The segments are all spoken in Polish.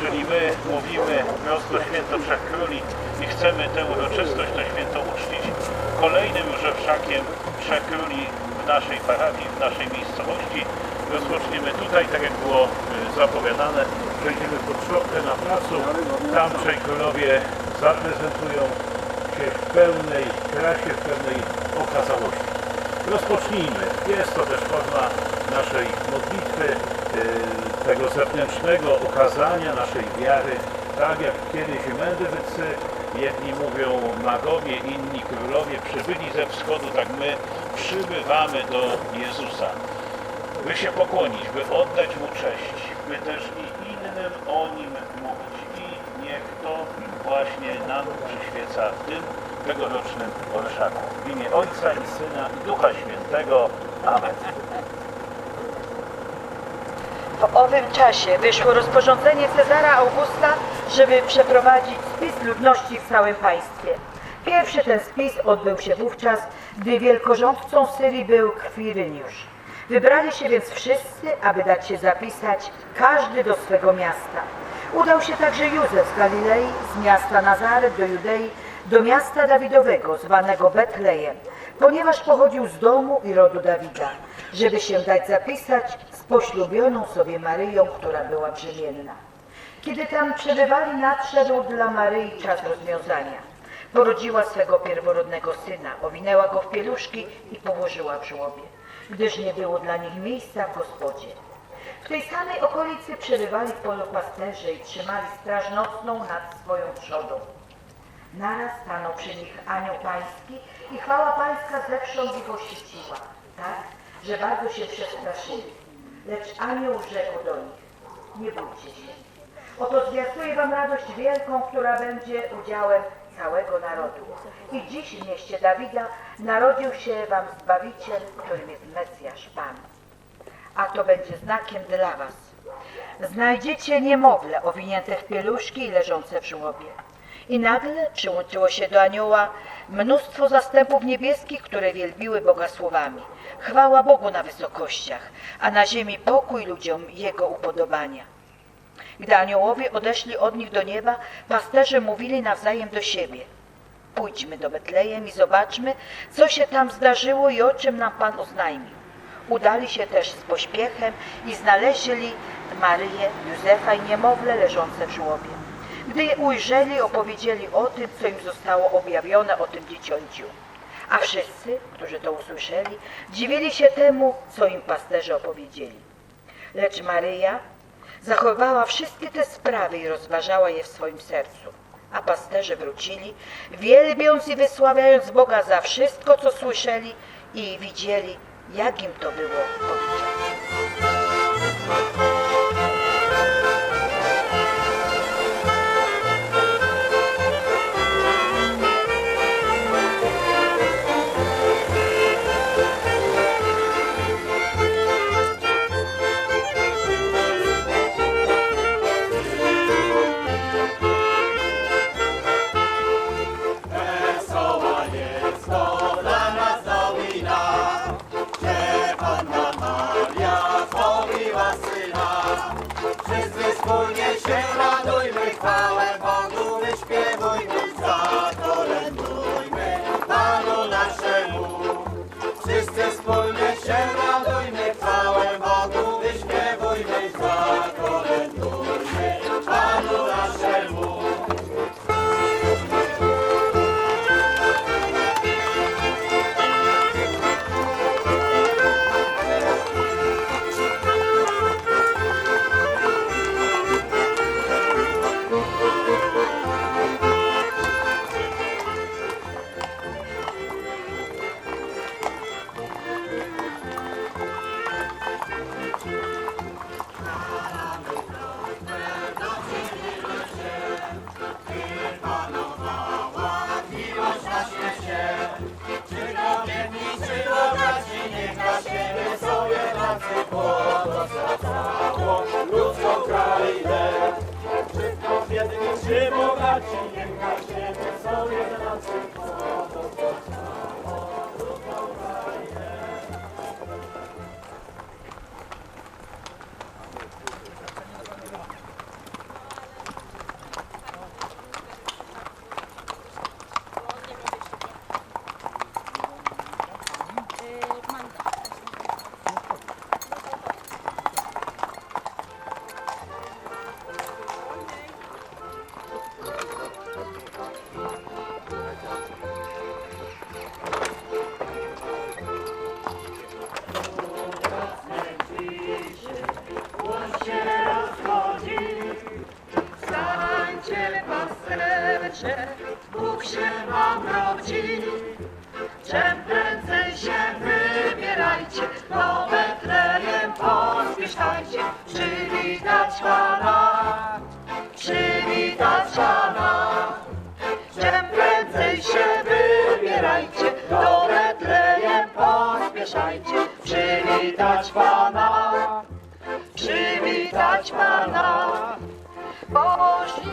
Czyli my mówimy prosto Święto Trzech Króli i chcemy tę uroczystość, to święto uczcić kolejnym już orszakiem Trzech Króli w naszej parafii, w naszej miejscowości. Rozpoczniemy tutaj, tak jak było y, zapowiadane, przejdziemy pod szopkę na placu, tam Trzej Królowie zaprezentują się w pełnej krasie, w pełnej okazałości. Rozpocznijmy. Jest to też forma naszej modlitwy, yy, tego zewnętrznego okazania naszej wiary, tak jak kiedyś Mędrzycy, jedni mówią magowie, inni królowie przybyli ze wschodu, tak my przybywamy do Jezusa, by się pokłonić, by oddać Mu cześć, by też i innym o Nim mówić. I niech to właśnie nam przyświeca w tym tegorocznym orszaku. W imię Ojca i Syna i Ducha Świętego. Amen. W owym czasie wyszło rozporządzenie Cezara Augusta, żeby przeprowadzić spis ludności w całym państwie. Pierwszy ten spis odbył się wówczas, gdy wielkorządcą Syrii był Kwiryniusz. Wybrali się więc wszyscy, aby dać się zapisać, każdy do swego miasta. Udał się także Józef z Galilei, z miasta Nazaret do Judei, do miasta Dawidowego, zwanego Betlejem, ponieważ pochodził z domu i rodu Dawida, żeby się dać zapisać poślubioną sobie Maryją, która była brzemienna. Kiedy tam przebywali, nadszedł dla Maryi czas rozwiązania. Porodziła swego pierworodnego syna, owinęła go w pieluszki i położyła w żłobie, gdyż nie było dla nich miejsca w gospodzie. W tej samej okolicy przebywali w polu pasterze i trzymali straż nocną nad swoją trzodą. Naraz stanął przy nich anioł pański i chwała pańska zewsząd ich oświeciła, tak, że bardzo się przestraszyli. Lecz anioł rzekł do nich, nie bójcie się. Oto zwiastuję wam radość wielką, która będzie udziałem całego narodu. I dziś w mieście Dawida narodził się wam Zbawiciel, którym jest Mesjasz Pan. A to będzie znakiem dla was. Znajdziecie niemowlę owinięte w pieluszki i leżące w żłobie. I nagle przyłączyło się do anioła mnóstwo zastępów niebieskich, które wielbiły Boga słowami. Chwała Bogu na wysokościach, a na ziemi pokój ludziom Jego upodobania. Gdy aniołowie odeszli od nich do nieba, pasterze mówili nawzajem do siebie. Pójdźmy do Betlejem i zobaczmy, co się tam zdarzyło i o czym nam Pan oznajmił. Udali się też z pośpiechem i znaleźli Maryję, Józefa i niemowlę leżące w żłobie. Gdy je ujrzeli, opowiedzieli o tym, co im zostało objawione o tym dziecięciu. A wszyscy, którzy to usłyszeli, dziwili się temu, co im pasterze opowiedzieli. Lecz Maryja zachowała wszystkie te sprawy i rozważała je w swoim sercu. A pasterze wrócili, wielbiąc i wysławiając Boga za wszystko, co słyszeli i widzieli, jak im to było powiedziane. Czym prędzej się wybierajcie, do Betlejem pospieszajcie, przywitać Pana, przywitać Pana. Czym prędzej się wybierajcie, do Betlejem pospieszajcie, przywitać Pana, przywitać Pana. Poszli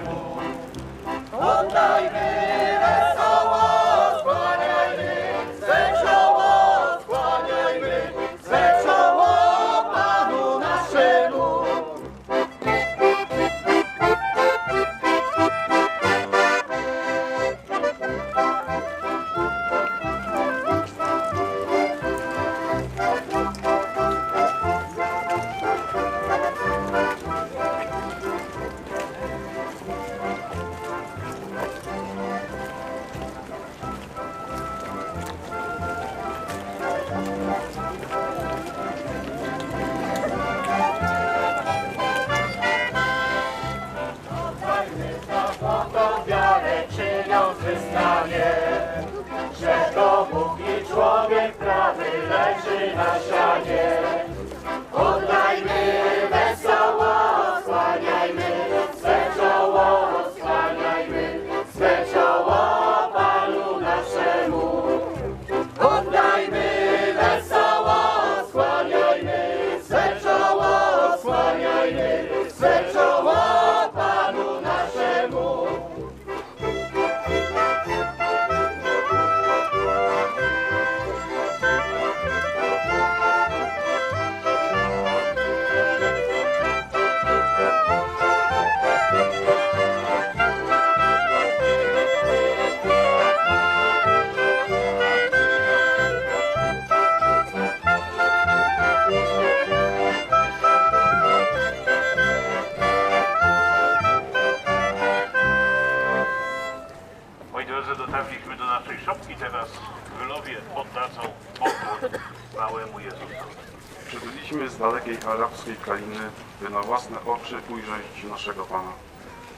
Bible. Przyniósł wyznanie, że to Bóg i człowiek prawy leży na. Arabskiej krainy, by na własne oczy ujrzeć naszego Pana,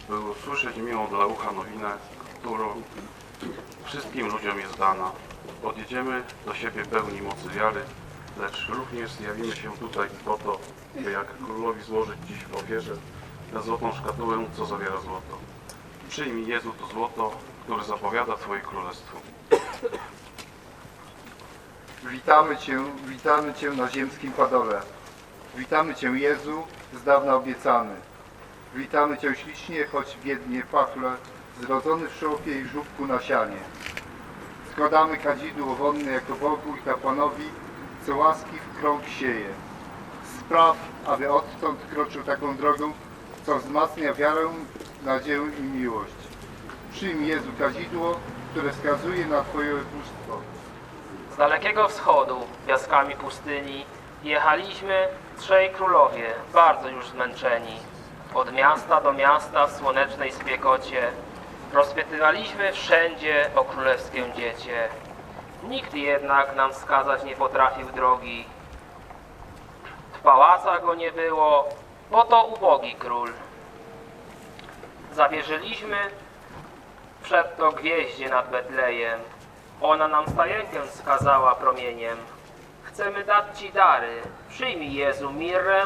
by usłyszeć miłą dla ucha nowinę, którą wszystkim ludziom jest dana. Odjedziemy do siebie pełni mocy wiary, lecz również zjawimy się tutaj po to, by jak królowi złożyć dziś w ofierze na złotą szkatułę, co zawiera złoto. Przyjmij Jezu to złoto, które zapowiada Twoje królestwo. Witamy Cię, witamy Cię na ziemskim padole. Witamy Cię Jezu, z dawna obiecany. Witamy Cię ślicznie, choć biednie pachle, zrodzony w szopie i żółtku na sianie. Składamy kadzidło wonne jako Bogu i kapłanowi, co łaski w krąg sieje. Spraw, aby odtąd kroczył taką drogą, co wzmacnia wiarę, nadzieję i miłość. Przyjmij Jezu kadzidło, które wskazuje na Twoje bóstwo. Z dalekiego wschodu, piaskami pustyni, jechaliśmy trzej królowie, bardzo już zmęczeni. Od miasta do miasta w słonecznej spiekocie rozpytywaliśmy wszędzie o królewskie dziecię. Nikt jednak nam wskazać nie potrafił drogi. W pałacach go nie było, bo to ubogi król. Zawierzyliśmy Przedto gwieździe nad Betlejem. Ona nam stajenkę wskazała promieniem. Chcemy dać Ci dary. Przyjmij Jezu mirrę,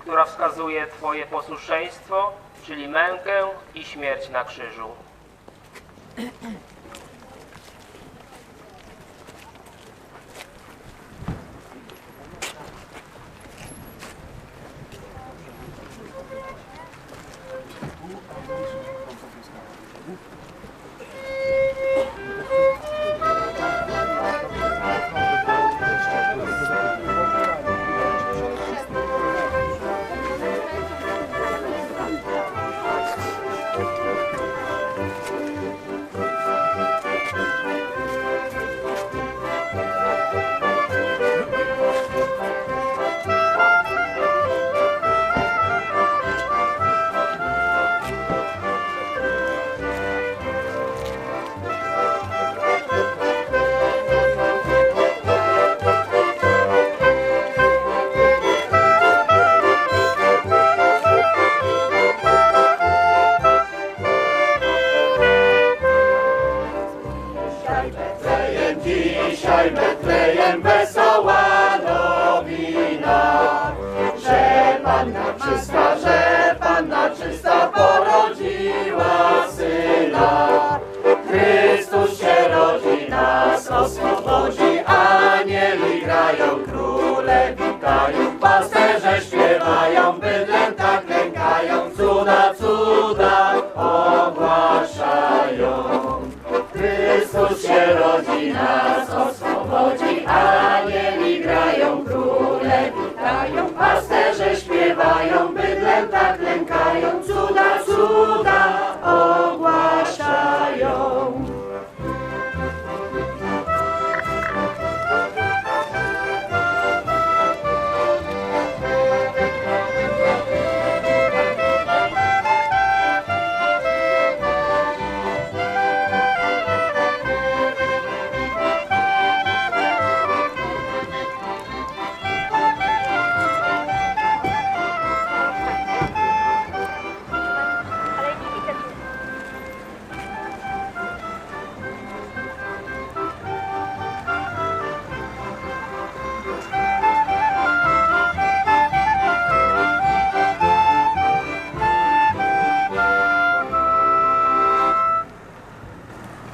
która wskazuje Twoje posłuszeństwo, czyli mękę i śmierć na krzyżu.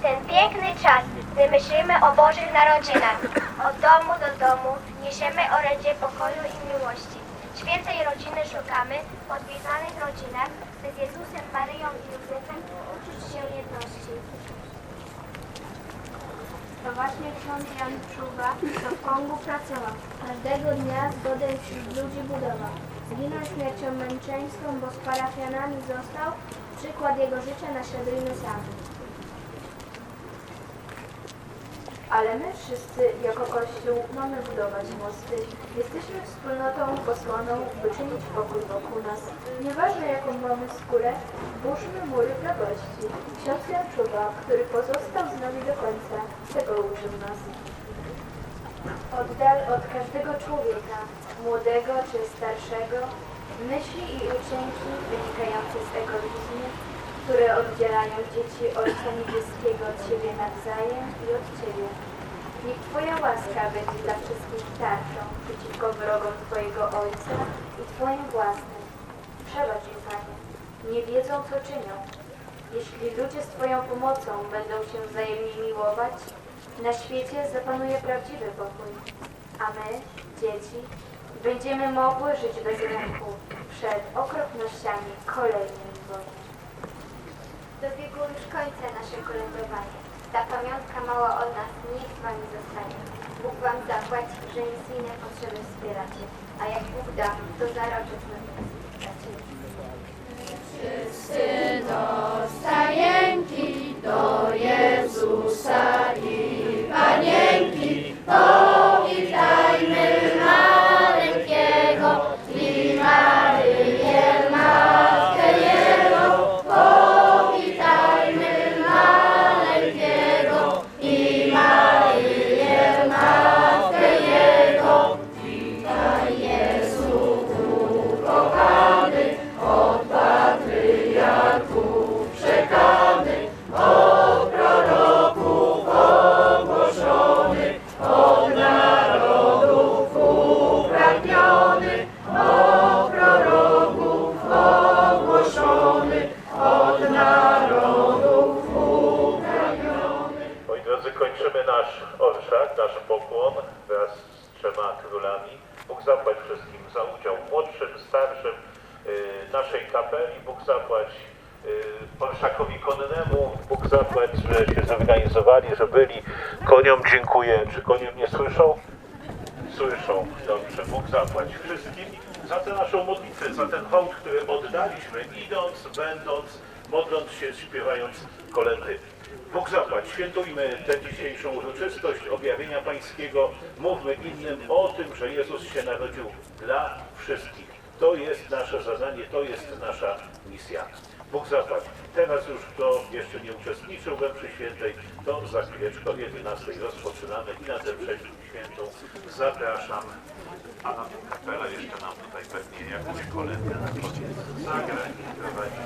Ten piękny czas, gdy myślimy o Bożych narodzinach, od domu do domu niesiemy orędzie pokoju i miłości. Świętej rodziny szukamy, w odwiedzanych rodzinach, z Jezusem, Maryją i Józefem uczyć się jedności. To właśnie ksiądz Jan Czuba do w Kongu pracował. Każdego dnia zgodę wśród ludzi budował. Zginął śmiercią męczeńską, bo z parafianami został. Przykład jego życia naśladujmy sami. Ale my wszyscy jako Kościół mamy budować mosty. Jesteśmy wspólnotą posłaną, by czynić pokój wokół nas. Nieważne jaką mamy skórę, burzmy mury prawości. Ksiądz Jan Czuba, który pozostał z nami do końca, tego uczył nas. Oddal od każdego człowieka, młodego czy starszego, myśli i uczynki wynikające z egoizmu, które oddzielają dzieci Ojca Niebieskiego od siebie nawzajem i od Ciebie. Niech Twoja łaska będzie dla wszystkich tarczą przeciwko wrogom Twojego Ojca i Twoim własnym. Przebacz im, Panie. Nie wiedzą, co czynią. Jeśli ludzie z Twoją pomocą będą się wzajemnie miłować, na świecie zapanuje prawdziwy pokój. A my, dzieci, będziemy mogły żyć bez lęku przed okropnościami kolejnej wojny. Dobiegło już końca nasze kolędowanie. Ta pamiątka mała od nas niech z wami zostanie. Bóg wam zapłać, że misyjne potrzeby wspieracie. a jak Bóg da, to zaroczę dla nas. Stajenki do Jezusa i Zapłać y, orszakowi konnemu. Bóg zapłać, że się zorganizowali, że byli. Koniom dziękuję. Czy konie mnie słyszą? Słyszą. Dobrze. Bóg zapłać wszystkim za tę naszą modlitwę, za ten hołd, który oddaliśmy, idąc, będąc, modląc się, śpiewając kolendy. Bóg zapłać, świętujmy tę dzisiejszą uroczystość objawienia Pańskiego. Mówmy innym o tym, że Jezus się narodził dla wszystkich. To jest nasze zadanie, to jest nasza misja. Bóg zapłać. Teraz już kto jeszcze nie uczestniczył we mszy świętej, to za chwileczkę o 11 rozpoczynamy i na tę mszę świętą zapraszam. A kapelę jeszcze nam tutaj pewnie jakąś kolendę na koniec zagra i prowadzi.